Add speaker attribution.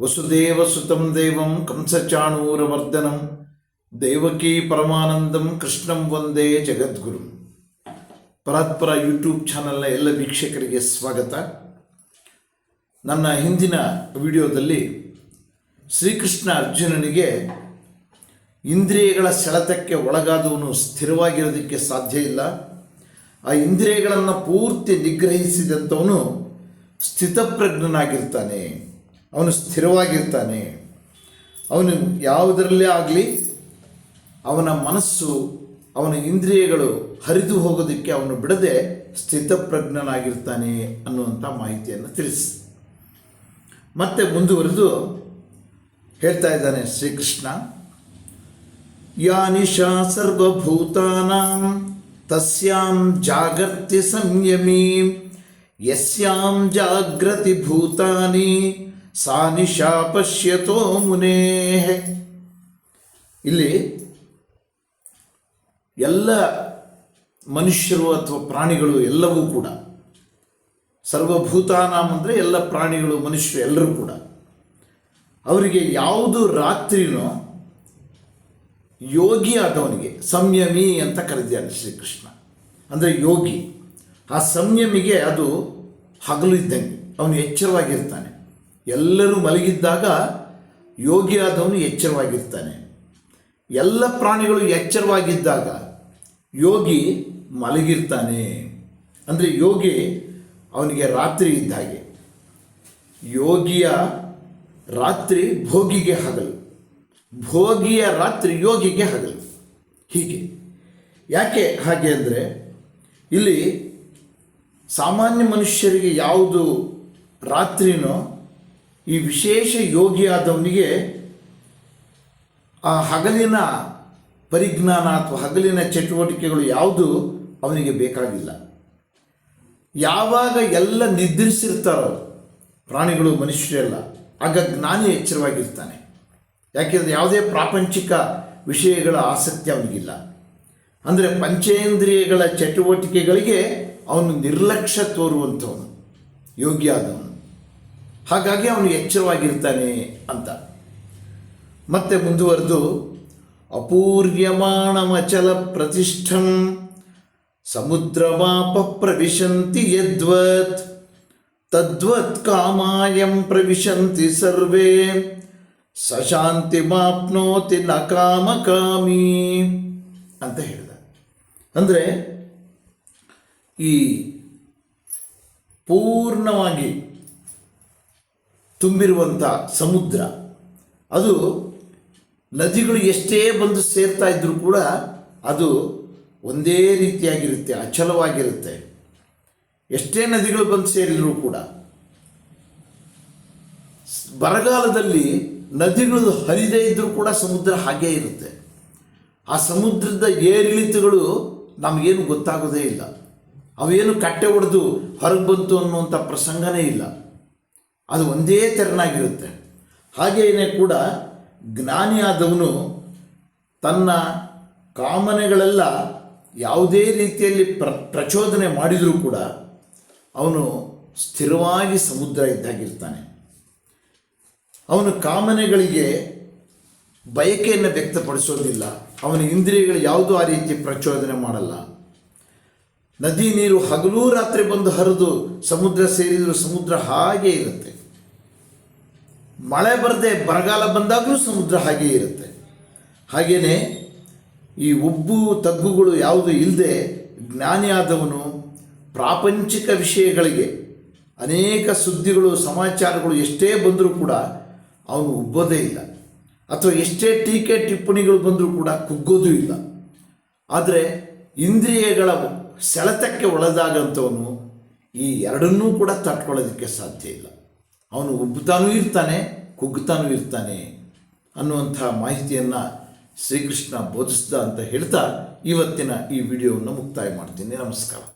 Speaker 1: ವಸುದೇವಸುತಂ ದೇವಂ ಕಂಸಚಾಣೂರವರ್ಧನಂ ದೇವಕೀ ಪರಮಾನಂದಂ ಕೃಷ್ಣಂ ವಂದೇ ಜಗದ್ಗುರು ಪರಾತ್ಪರ ಯೂಟ್ಯೂಬ್ ಚಾನಲ್ನ ಎಲ್ಲ ವೀಕ್ಷಕರಿಗೆ ಸ್ವಾಗತ. ನನ್ನ ಹಿಂದಿನ ವಿಡಿಯೋದಲ್ಲಿ ಶ್ರೀಕೃಷ್ಣ ಅರ್ಜುನನಿಗೆ ಇಂದ್ರಿಯಗಳ ಸೆಳೆತಕ್ಕೆ ಒಳಗಾದವನು ಸ್ಥಿರವಾಗಿರೋದಕ್ಕೆ ಸಾಧ್ಯ ಇಲ್ಲ. ಆ ಇಂದ್ರಿಯಗಳನ್ನು ಪೂರ್ತಿ ನಿಗ್ರಹಿಸಿದಂಥವನು ಸ್ಥಿತಪ್ರಜ್ಞನಾಗಿರ್ತಾನೆ. ಅವನು ಸ್ಥಿರವಾಗಿರ್ತಾನೆ. ಅವನು ಯಾವುದರಲ್ಲೇ ಆಗಲಿ ಅವನ ಮನಸ್ಸು, ಅವನ ಇಂದ್ರಿಯಗಳು ಹರಿದು ಹೋಗೋದಕ್ಕೆ ಅವನು ಬಿಡದೆ ಸ್ಥಿತಪ್ರಜ್ಞನಾಗಿರ್ತಾನೆ ಅನ್ನುವಂಥ ಮಾಹಿತಿಯನ್ನು ತಿಳಿಸಿ. ಮತ್ತೆ ಮುಂದುವರೆದು ಹೇಳ್ತಾ ಇದ್ದಾನೆ ಶ್ರೀಕೃಷ್ಣ ಯಾ ನಿಶಾ ಸರ್ವಭೂತಾನಾಂ ತಸ್ಯಾಂ ಜಾಗರ್ತಿ ಸಂಯಮಿ, ಯಸ್ಯಾಂ ಜಾಗೃತಿ ಭೂತಾನಿ ಸಾ ನಿಶಾ ಪಶ್ಯತೋ ಮುನೇ. ಇಲ್ಲಿ ಎಲ್ಲ ಮನುಷ್ಯರು ಅಥವಾ ಪ್ರಾಣಿಗಳು ಎಲ್ಲವೂ ಕೂಡ ಸರ್ವಭೂತಾನಾಮ್ ಅಂದರೆ ಎಲ್ಲ ಪ್ರಾಣಿಗಳು, ಮನುಷ್ಯರು ಎಲ್ಲರೂ ಕೂಡ, ಅವರಿಗೆ ಯಾವುದು ರಾತ್ರಿನೋ ಯೋಗಿ ಆದವನಿಗೆ, ಸಂಯಮಿ ಅಂತ ಕರೆದಿದ್ದಾನೆ ಶ್ರೀಕೃಷ್ಣ. ಅಂದರೆ ಯೋಗಿ, ಆ ಸಂಯಮಿಗೆ ಅದು ಹಗಲು ಇದ್ದಂಗೆ, ಅವನು ಎಚ್ಚರವಾಗಿರ್ತಾನೆ. ಎಲ್ಲರೂ ಮಲಗಿದ್ದಾಗ ಯೋಗಿ ಆದವನು ಎಚ್ಚರವಾಗಿರ್ತಾನೆ. ಎಲ್ಲ ಪ್ರಾಣಿಗಳು ಎಚ್ಚರವಾಗಿದ್ದಾಗ ಯೋಗಿ ಮಲಗಿರ್ತಾನೆ. ಅಂದರೆ ಯೋಗಿ ಅವನಿಗೆ ರಾತ್ರಿ ಇದ್ದ ಹಾಗೆ. ಯೋಗಿಯ ರಾತ್ರಿ ಭೋಗಿಗೆ ಹಗಲು. ಭೋಗಿಯ ರಾತ್ರಿ ಯೋಗಿಗೆ ಹಗಲು. ಹೀಗೆ. ಯಾಕೆ ಹಾಗೆ ಅಂದರೆ ಇಲ್ಲಿ ಸಾಮಾನ್ಯ ಮನುಷ್ಯರಿಗೆ ಯಾವುದು ರಾತ್ರಿನೋ ಈ ವಿಶೇಷ ಯೋಗಿಯಾದವನಿಗೆ ಆ ಹಗಲಿನ ಪರಿಜ್ಞಾನ ಅಥವಾ ಹಗಲಿನ ಚಟುವಟಿಕೆಗಳು ಯಾವುದು ಅವನಿಗೆ ಬೇಕಾಗಿಲ್ಲ. ಯಾವಾಗ ಎಲ್ಲ ನಿದ್ರಿಸಿರ್ತಾರೋ ಪ್ರಾಣಿಗಳು ಮನುಷ್ಯರೆಲ್ಲ ಆಗ ಜ್ಞಾನಿ ಎಚ್ಚರವಾಗಿರ್ತಾನೆ. ಯಾಕೆಂದರೆ ಯಾವುದೇ ಪ್ರಾಪಂಚಿಕ ವಿಷಯಗಳ ಆಸಕ್ತಿ ಅವನಿಗಿಲ್ಲ. ಅಂದರೆ ಪಂಚೇಂದ್ರಿಯಗಳ ಚಟುವಟಿಕೆಗಳಿಗೆ ಅವನು ನಿರ್ಲಕ್ಷ್ಯ ತೋರುವಂಥವನು ಯೋಗ್ಯಾದವನು ಹಾಗಾಗಿ ಅವನು ಎಚ್ಚರವಾಗಿರ್ತಾನೆ ಅಂತ. ಮತ್ತೆ ಮುಂದುವರೆದು ಅಪೂರ್ಯಮಾಣಮಚಲ ಪ್ರತಿಷ್ಠಂ ಸಮುದ್ರಮಾಪ ಪ್ರವಿಶಂತಿ ಯದ್ವತ್, ತದ್ವತ್ ಕಾಮಾಯಂ ಪ್ರವಿಶಂತಿ ಸರ್ವೇ ಸಶಾಂತಿ ಮಾಪ್ನೋತಿ ನ ಕಾಮಕಾಮಿ ಅಂತ ಹೇಳಿದ. ಅಂದರೆ ಈ ಪೂರ್ಣವಾಗಿ ತುಂಬಿರುವಂಥ ಸಮುದ್ರ. ಅದು ನದಿಗಳು ಎಷ್ಟೇ ಬಂದು ಸೇರ್ತಾ ಇದ್ದರೂ ಕೂಡ ಅದು ಒಂದೇ ರೀತಿಯಾಗಿರುತ್ತೆ, ಅಚಲವಾಗಿರುತ್ತೆ. ಎಷ್ಟೇ ನದಿಗಳು ಬಂದು ಸೇರಿದರೂ ಕೂಡ. ಬರಗಾಲದಲ್ಲಿ ನದಿಗಳು ಹರಿದೇ ಇದ್ದರೂ ಕೂಡ ಸಮುದ್ರ ಹಾಗೇ ಇರುತ್ತೆ. ಆ ಸಮುದ್ರದ ಏರಿಳಿತಗಳು ನಮಗೇನು ಗೊತ್ತಾಗೋದೇ ಇಲ್ಲ. ಅವೇನು ಕಟ್ಟೆ ಹೊಡೆದು ಹೊರಗೆ ಬಂತು ಅನ್ನುವಂಥ ಪ್ರಸಂಗನೇ ಇಲ್ಲ. ಅದು ಒಂದೇ ತೆರನಾಗಿರುತ್ತೆ. ಹಾಗೆಯೇ ಕೂಡ ಜ್ಞಾನಿಯಾದವನು ತನ್ನ ಕಾಮನೆಗಳೆಲ್ಲ ಯಾವುದೇ ರೀತಿಯಲ್ಲಿ ಪ್ರ, ಪ್ರಚೋದನೆ ಮಾಡಿದರೂ ಕೂಡ ಅವನು ಸ್ಥಿರವಾಗಿ ಸಮುದ್ರ ಇದ್ದಾಗಿರ್ತಾನೆ. ಅವನು ಕಾಮನೆಗಳಿಗೆ ಬಯಕೆಯನ್ನು ವ್ಯಕ್ತಪಡಿಸೋದಿಲ್ಲ. ಅವನ ಇಂದ್ರಿಯಗಳು ಯಾವುದೂ ಆ ರೀತಿ ಪ್ರಚೋದನೆ ಮಾಡಲ್ಲ. ನದಿ ನೀರು ಹಗಲೂ ರಾತ್ರಿ ಬಂದು ಹರಿದು ಸಮುದ್ರ ಸೇರಿದರೂ ಸಮುದ್ರ ಹಾಗೇ ಇರುತ್ತೆ. ಮಳೆ ಬರದೆ ಬರಗಾಲ ಬಂದಾಗಲೂ ಸಮುದ್ರ ಹಾಗೇ ಇರುತ್ತೆ. ಹಾಗೆಯೇ ಈ ಉಬ್ಬು ತಗ್ಗುಗಳು ಯಾವುದು ಇಲ್ಲದೆ ಜ್ಞಾನಿಯಾದವನು ಪ್ರಾಪಂಚಿಕ ವಿಷಯಗಳಿಗೆ ಅನೇಕ ಸುದ್ದಿಗಳು, ಸಮಾಚಾರಗಳು ಎಷ್ಟೇ ಬಂದರೂ ಕೂಡ ಅವನು ಉಬ್ಬೋದೇ ಇಲ್ಲ. ಅಥವಾ ಎಷ್ಟೇ ಟೀಕೆ ಟಿಪ್ಪಣಿಗಳು ಬಂದರೂ ಕೂಡ ಕುಗ್ಗೋದೂ ಇಲ್ಲ. ಆದರೆ ಇಂದ್ರಿಯಗಳ ಸೆಳೆತಕ್ಕೆ ಒಳದಾಗಂಥವನು ಈ ಎರಡನ್ನೂ ಕೂಡ ತಟ್ಕೊಳ್ಳೋದಕ್ಕೆ ಸಾಧ್ಯ ಇಲ್ಲ. ಅವನು ಉಬ್ಬುತ್ತಾನೂ ಇರ್ತಾನೆ, ಕುಗ್ಗುತ್ತಾನೂ ಇರ್ತಾನೆ ಅನ್ನುವಂಥ ಮಾಹಿತಿಯನ್ನು ಶ್ರೀಕೃಷ್ಣ ಬೋಧಿಸ್ದ ಅಂತ ಹೇಳ್ತಾ ಇವತ್ತಿನ ಈ ವಿಡಿಯೋವನ್ನು ಮುಕ್ತಾಯ ಮಾಡ್ತೀನಿ. ನಮಸ್ಕಾರ.